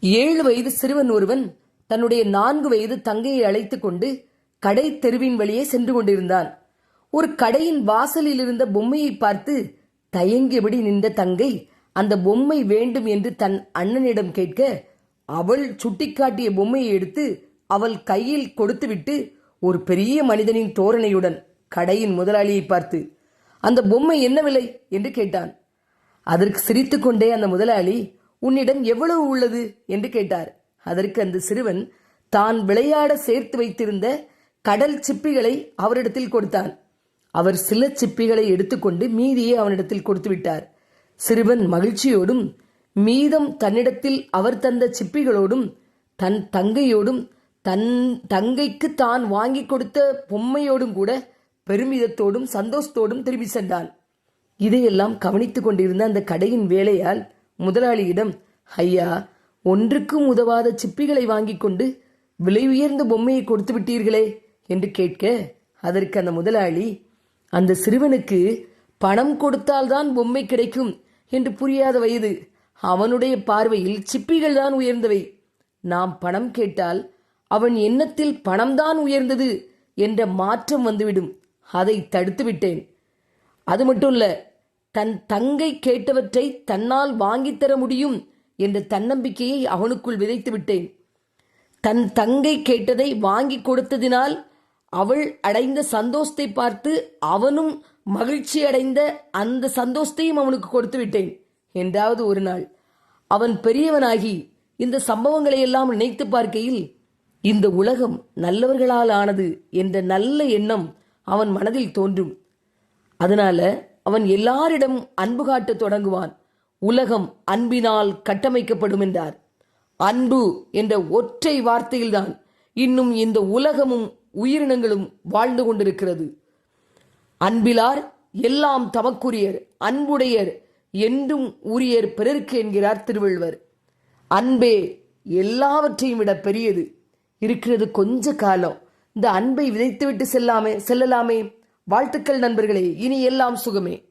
ஏழு வயது சிறுவன் ஒருவன் தன்னுடைய நான்கு வயது தங்கையை அழைத்துக் கொண்டு கடை தெருவின் வழியே சென்று கொண்டிருந்தான். ஒரு கடையின் வாசலில் இருந்த பொம்மையை பார்த்து தயங்கியபடி நின்ற தங்கை அந்த பொம்மை வேண்டும் என்று தன் அண்ணனிடம் கேட்க அவள் சுட்டிக்காட்டிய பொம்மையை எடுத்து அவள் கையில் கொடுத்துவிட்டு ஒரு பெரிய மனிதனின் தோரணையுடன் கடையின் முதலாளியை பார்த்து அந்த பொம்மை என்ன விலை? என்று கேட்டான். அதற்கு சிரித்துக்கொண்டே அந்த முதலாளி உன்னிடம் எவ்வளவு உள்ளது? என்று கேட்டார். அதற்கு அந்த சிறுவன் தான் விளையாட சேர்த்து வைத்திருந்த கடல் சிப்பிகளை அவரிடத்தில் கொடுத்தான். அவர் சில சிப்பிகளை எடுத்துக்கொண்டு மீதியை அவனிடத்தில் கொடுத்து விட்டார். சிறுவன் மகிழ்ச்சியோடும் மீதம் தன்னிடத்தில் அவர் தந்த சிப்பிகளோடும் தன் தங்கையோடும் தன் தங்கைக்கு தான் வாங்கி கொடுத்த பொம்மையோடும் கூட பெருமிதத்தோடும் சந்தோஷத்தோடும் திரும்பி சென்றான். இதையெல்லாம் கவனித்துக் கொண்டிருந்த அந்த கடையின் வேலையால் முதலாளியிடம் ஐயா ஒன்றுக்கும் உதவாத சிப்பிகளை வாங்கிக் கொண்டு விலை உயர்ந்த பொம்மையை கொடுத்து விட்டீர்களே என்று கேட்க அதற்கு அந்த முதலாளி அந்த சிறுவனுக்கு பணம் கொடுத்தால்தான் பொம்மை கிடைக்கும் என்று புரியாத வயது அவனுடைய பார்வையில் சிப்பிகள் தான் உயர்ந்தவை. நாம் பணம் கேட்டால் அவன் எண்ணத்தில் பணம்தான் உயர்ந்தது என்ற மாற்றம் வந்துவிடும். அதை தடுத்து விட்டேன். அது மட்டும் இல்லை தன் தங்கை கேட்டவற்றை தன்னால் வாங்கித் தர முடியும் என்ற தன்னம்பிக்கையை அவனுக்குள் விதைத்து விட்டேன். தன் தங்கை கேட்டதை வாங்கி கொடுத்ததினால் அவள் அடைந்த சந்தோஷத்தை பார்த்து அவனும் மகிழ்ச்சி அடைந்த அந்த சந்தோஷத்தையும் அவனுக்கு கொடுத்து விட்டேன். என்றாவது ஒரு நாள் அவன் பெரியவனாகி இந்த சம்பவங்களை எல்லாம் நினைத்து பார்க்கையில் இந்த உலகம் நல்லவர்களால் ஆனது என்ற நல்ல எண்ணம் அவன் மனதில் தோன்றும். அதனால அவன் எல்லாரிடம் அன்பு காட்டத் தொடங்குவான். உலகம் அன்பினால் கட்டமைக்கப்படும் என்றார். அன்பு என்ற ஒற்றை வார்த்தையில்தான் இன்னும் இந்த உலகமும் உயிரினங்களும் வாழ்ந்து கொண்டிருக்கிறது. அன்பிலார் எல்லாம் தமக்குரியர் அன்புடையர் என்றும் உரியர் பிறருக்கு என்கிறார் திருவள்ளுவர். அன்பே எல்லாவற்றையும் விட பெரியது. இருக்கிறது கொஞ்ச காலம். இந்த அன்பை விதைத்துவிட்டு செல்லாமே செல்லலாமே. வாழ்த்துக்கள் நண்பர்களே இனி எல்லாம் சுகமே.